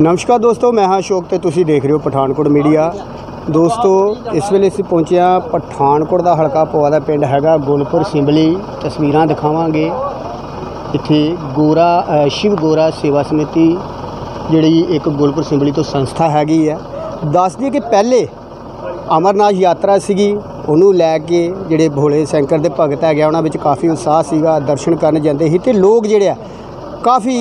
ਨਮਸਕਾਰ ਦੋਸਤੋ, ਮੈਂ ਹਾਂ ਅਸ਼ੋਕ ਤੇ ਤੁਸੀਂ ਦੇਖ ਰਹੇ ਹੋ ਪਠਾਨਕੋਟ ਮੀਡੀਆ। ਦੋਸਤੋ, ਇਸ ਵੇਲੇ ਅਸੀਂ ਪਹੁੰਚੇ ਹਾਂ ਪਠਾਨਕੋਟ ਦਾ ਹਲਕਾ ਪਵਾ ਦਾ ਪਿੰਡ ਹੈਗਾ ਗੁਲਪੁਰ ਸਿੰਬਲੀ। ਤਸਵੀਰਾਂ ਦਿਖਾਵਾਂਗੇ। ਇੱਥੇ ਗੋਰਾ ਸ਼ਿਵ ਗੋਰਾ ਸੇਵਾ ਸਮਿਤੀ ਜਿਹੜੀ ਇੱਕ ਗੁਲਪੁਰ ਸਿੰਬਲੀ ਤੋਂ ਸੰਸਥਾ ਹੈਗੀ ਹੈ ਦੱਸ ਦਈਏ ਕਿ ਪਹਿਲੇ ਅਮਰਨਾਥ ਯਾਤਰਾ ਸੀਗੀ ਉਹਨੂੰ ਲੈ ਕੇ ਜਿਹੜੇ ਭੋਲੇ ਸ਼ੰਕਰ ਦੇ ਭਗਤ ਹੈਗੇ ਆ, ਉਹਨਾਂ ਵਿੱਚ ਕਾਫੀ ਉਤਸ਼ਾਹ ਸੀਗਾ ਦਰਸ਼ਨ ਕਰਨ ਜਾਂਦੇ ਸੀ ਤੇ ਲੋਕ ਜਿਹੜੇ ਆ ਕਾਫੀ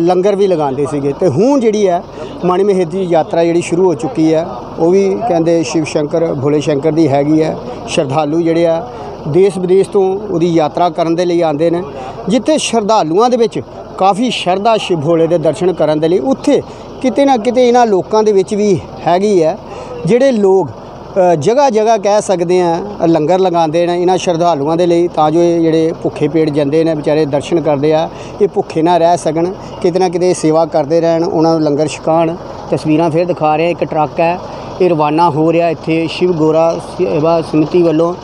ਲੰਗਰ ਵੀ ਲਗਾਉਂਦੇ ਸੀਗੇ। ਤੇ ਹੁਣ ਜਿਹੜੀ ਹੈ ਮਣੀ ਮਹੇਸ਼ ਦੀ ਯਾਤਰਾ ਜਿਹੜੀ ਸ਼ੁਰੂ ਹੋ ਚੁੱਕੀ ਹੈ ਉਹ ਵੀ ਕਹਿੰਦੇ ਸ਼ਿਵ ਸ਼ੰਕਰ ਭੋਲੇ ਸ਼ੰਕਰ ਦੀ ਹੈਗੀ ਹੈ ਸ਼ਰਧਾਲੂ ਜਿਹੜੇ ਆ ਦੇਸ਼ ਵਿਦੇਸ਼ ਤੋਂ ਉਹਦੀ ਯਾਤਰਾ ਕਰਨ ਦੇ ਲਈ ਆਉਂਦੇ ਨੇ। ਜਿੱਥੇ ਸ਼ਰਧਾਲੂਆਂ ਦੇ ਵਿੱਚ ਕਾਫੀ ਸ਼ਰਧਾ ਸ਼ਿਵ ਭੋਲੇ ਦੇ ਦਰਸ਼ਨ ਕਰਨ ਦੇ ਲਈ ਉੱਥੇ ਕਿਤੇ ਨਾ ਕਿਤੇ ਇਹਨਾਂ ਲੋਕਾਂ ਦੇ ਵਿੱਚ ਵੀ ਹੈਗੀ ਹੈ ਜਿਹੜੇ ਲੋਕ ਜਗ੍ਹਾ ਜਗ੍ਹਾ ਕਹਿ ਸਕਦੇ ਆ ਲੰਗਰ ਲਗਾਉਂਦੇ ਨੇ, ਇਹਨਾਂ ਸ਼ਰਧਾਲੂਆਂ ਦੇ ਲਈ, ਤਾਂ ਜੋ ਇਹ ਜਿਹੜੇ ਭੁੱਖੇ ਪੇਟ ਜਾਂਦੇ ਨੇ, ਵਿਚਾਰੇ ਦਰਸ਼ਨ ਕਰਦੇ ਆ, ਇਹ ਭੁੱਖੇ ਨਾ ਰਹਿ ਸਕਣ, ਕਿਤੇ ਨਾ ਕਿਤੇ ਸੇਵਾ ਕਰਦੇ ਰਹਿਣ, ਉਹਨਾਂ ਨੂੰ ਲੰਗਰ ਛਕਾਉਣ। ਤਸਵੀਰਾਂ ਫਿਰ ਦਿਖਾ ਰਹੇ, ਇੱਕ ਟਰੱਕ ਹੈ, ਇਹ ਰਵਾਨਾ ਹੋ ਰਿਹਾ ਇੱਥੇ ਸ਼ਿਵ ਗੋਰਾ ਸੇਵਾ ਸਮਿਤੀ ਵੱਲੋਂ।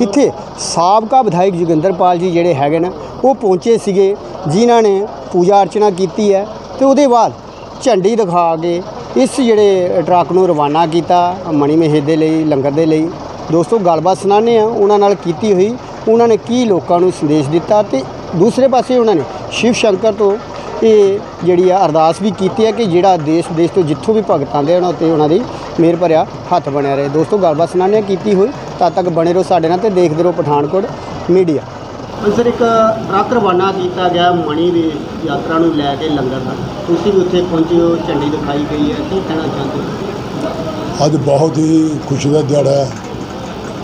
ਇੱਥੇ ਸਾਬਕਾ ਵਿਧਾਇਕ ਜੋਗਿੰਦਰਪਾਲ ਜੀ ਜਿਹੜੇ ਹੈਗੇ ਨੇ, ਉਹ ਪਹੁੰਚੇ ਸੀਗੇ, ਜਿਨ੍ਹਾਂ ਨੇ ਪੂਜਾ ਅਰਚਨਾ ਕੀਤੀ ਹੈ, ਤੇ ਉਹਦੇ ਬਾਅਦ ਝੰਡੀ ਦਿਖਾ ਕੇ ਇਸ ਜਿਹੜੇ ਟਰੱਕ ਨੂੰ ਰਵਾਨਾ ਕੀਤਾ, ਮਣੀ ਮਹੇਸ਼ ਦੇ ਲਈ, ਲੰਗਰ ਦੇ ਲਈ। ਦੋਸਤੋ, ਗੱਲਬਾਤ ਸੁਣਾਉਂਦੇ ਆ ਉਹਨਾਂ ਨਾਲ ਕੀਤੀ ਹੋਈ, ਉਹਨਾਂ ਨੇ ਕੀ ਲੋਕਾਂ ਨੂੰ ਸੰਦੇਸ਼ ਦਿੱਤਾ ਤੇ ਦੂਸਰੇ ਪਾਸੇ ਉਹਨਾਂ ਨੇ ਸ਼ਿਵ ਸ਼ੰਕਰ ਤੋਂ ਇਹ ਜਿਹੜੀ ਆ ਅਰਦਾਸ ਵੀ ਕੀਤੀ ਹੈ ਕਿ ਜਿਹੜਾ ਦੇਸ਼ ਦੇਸ਼ ਤੋਂ ਜਿੱਥੋਂ ਵੀ ਭਗਤ ਆਉਂਦੇ ਉਹਨਾਂ ਤੇ ਉਹਨਾਂ ਦੀ ਮਿਹਰ ਭਰਿਆ ਹੱਥ ਬਣਿਆ ਰਹੇ। ਦੋਸਤੋ, ਗੱਲਬਾਤ ਸੁਣਾਉਂਦੇ ਆ ਕੀਤੀ ਹੋਈ, ਤਦ ਤੱਕ ਬਣੇ ਰਹੋ ਸਾਡੇ ਨਾਲ ਤੇ ਦੇਖਦੇ ਰਹੋ ਪਠਾਨਕੋਟ ਮੀਡੀਆ। ਸਰ ਇੱਕ ਟਰੱਕ ਰਵਾਨਾ ਕੀਤਾ ਗਿਆ ਮਣੀ ਦੀ ਯਾਤਰਾ ਨੂੰ ਲੈ ਕੇ ਲੰਗਰ ਦਾ। ਤੁਸੀਂ ਵੀ ਉੱਥੇ ਪਹੁੰਚੇ ਹੋ ਝੰਡੀ ਦਿਖਾਈ ਗਈ ਹੈ। ਕੀ ਕਹਿਣਾ ਚਾਹੁੰਦੇ ਹੋ? ਅੱਜ ਬਹੁਤ ਹੀ ਖੁਸ਼ੀ ਦਾ ਦਿਹਾੜਾ ਹੈ।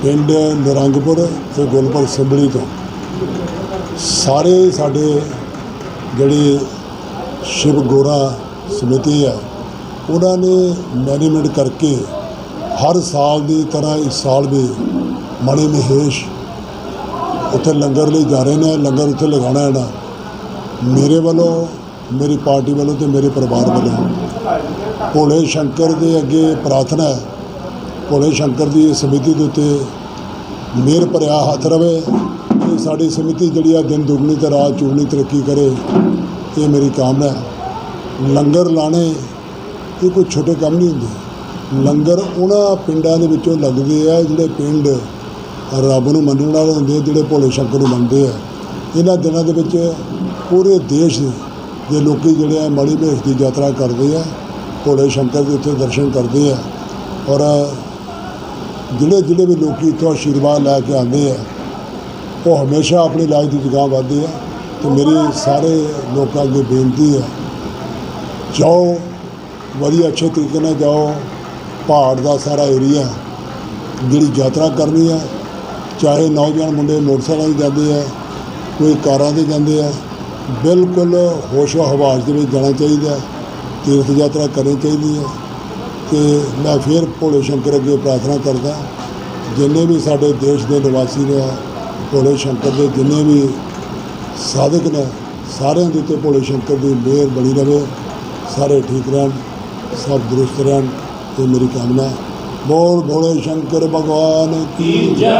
ਪਿੰਡ ਨਰੰਗਪੁਰ ਤੇ ਗੁਲਪੁਰ ਸਿੰਬਲੀ ਤੋਂ। ਸਾਰੇ ਸਾਡੇ ਜਿਹੜੇ ਸ਼ਿਵ ਗੋਰਾ ਸਮਿਤੀ ਹੈ, ਉਹਨਾਂ ਨੇ ਮੈਨੇਜਮੈਂਟ ਕਰਕੇ ਹਰ ਸਾਲ ਦੀ ਤਰ੍ਹਾਂ ਇਸ ਸਾਲ ਵੀ ਮਣੀ ਮਹੇਸ਼ ਉੱਥੇ ਲੰਗਰ ਲਈ ਜਾ ਰਹੇ ਨੇ, ਲੰਗਰ ਉੱਥੇ ਲਗਾਉਣਾ ਹੈ ਨਾ ਮੇਰੇ ਵੱਲੋਂ, ਮੇਰੀ ਪਾਰਟੀ ਵੱਲੋਂ ਤੇ ਮੇਰੇ ਪਰਿਵਾਰ ਵੱਲੋਂ। ਭੋਲੇ ਸ਼ੰਕਰ ਦੇ ਅੱਗੇ ਪ੍ਰਾਰਥਨਾ ਹੈ। ਭੋਲੇ ਸ਼ੰਕਰ ਦੀ ਸਮਿਤੀ ਦੇ ਉੱਤੇ ਮੇਰ ਭਰਿਆ ਹੱਥ ਰਵੇ ਕਿ ਸਾਡੀ ਸਮਿਤੀ ਜਿਹੜੀ ਆ ਦਿਨ ਦੁਗਣੀ ਤੇ ਰਾਤ ਚੌਗੁਣੀ ਤਰੱਕੀ ਕਰੇ, ਇਹ ਮੇਰੀ ਕਾਮਨਾ ਹੈ। ਲੰਗਰ ਲਾਣੇ ਇਹ ਕੋਈ ਛੋਟੇ ਕੰਮ ਨਹੀਂ ਹੁੰਦੇ। ਲੰਗਰ ਉਹਨਾਂ ਪਿੰਡਾਂ ਦੇ ਵਿੱਚੋਂ ਲੱਗਦੇ ਆ ਜਿਹੜੇ ਪਿੰਡ ਰੱਬ ਨੂੰ ਮੰਨਣ ਵਾਲੇ ਹੁੰਦੇ ਆ, ਜਿਹੜੇ ਭੋਲੇ ਸ਼ੰਕਰ ਨੂੰ ਮੰਨਦੇ ਆ। ਇਹਨਾਂ ਦਿਨਾਂ ਦੇ ਵਿੱਚ ਪੂਰੇ ਦੇਸ਼ ਦੇ ਲੋਕੀ ਜਿਹੜੇ ਆ ਮੜੀ ਮਹੇਸ਼ ਦੀ ਯਾਤਰਾ ਕਰਦੇ ਆ ਭੋਲੇ ਸ਼ੰਕਰ ਦੇ ਉੱਤੇ ਦਰਸ਼ਨ ਕਰਦੇ ਆ। ਔਰ ਜਿਹੜੇ ਜਿਹੜੇ ਵੀ ਲੋਕੀ ਇੱਥੋਂ ਆਸ਼ੀਰਵਾਦ ਲੈ ਕੇ ਆਉਂਦੇ ਆ ਉਹ ਹਮੇਸ਼ਾ ਆਪਣੀ ਲਾਜ ਦੀ ਜਗ੍ਹਾ ਵੱਧਦੇ ਆ ਤੇ ਮੇਰੀ ਸਾਰੇ ਲੋਕਾਂ ਅੱਗੇ ਬੇਨਤੀ ਹੈ ਜਾਓ ਵਧੀਆ ਅੱਛੇ ਤਰੀਕੇ ਨਾਲ ਜਾਓ ਪਹਾੜ ਦਾ ਸਾਰਾ ਏਰੀਆ ਜਿਹੜੀ ਯਾਤਰਾ ਕਰਨੀ ਹੈ ਚਾਹੇ ਨੌਜਵਾਨ ਮੁੰਡੇ ਮੋਟਰਸਾਈਕਲਾਂ 'ਤੇ ਜਾਂਦੇ ਆ, ਕੋਈ ਕਾਰਾਂ 'ਤੇ ਜਾਂਦੇ ਆ, ਬਿਲਕੁਲ ਹੋਸ਼ੋ ਹਵਾਸ ਦੇ ਵਿੱਚ ਜਾਣਾ ਚਾਹੀਦਾ, ਤੀਰਥ ਯਾਤਰਾ ਕਰਨੀ ਚਾਹੀਦੀ ਹੈ ਤੇ ਮੈਂ ਫਿਰ ਭੋਲੇ ਸ਼ੰਕਰ ਅੱਗੇ ਪ੍ਰਾਰਥਨਾ ਕਰਦਾ, ਜਿੰਨੇ ਵੀ ਸਾਡੇ ਦੇਸ਼ ਦੇ ਨਿਵਾਸੀ ਨੇ ਭੋਲੇ ਸ਼ੰਕਰ ਦੇ ਜਿੰਨੇ ਵੀ ਸਾਧਕ ਨੇ, ਸਾਰਿਆਂ ਦੇ ਉੱਤੇ ਭੋਲੇ ਸ਼ੰਕਰ ਦੀ ਮਿਹਰ ਬਣੀ ਰਹੇ ਸਾਰੇ ਠੀਕ ਰਹਿਣ, ਸਭ ਦਰੁਸਤ ਰਹਿਣ, ਇਹ ਮੇਰੀ ਕਾਮਨਾ ਹੈ। ਬੋਲ ਭੋਲੇ ਸ਼ੰਕਰ ਭਗਵਾਨ ਕੀ ਜੈ।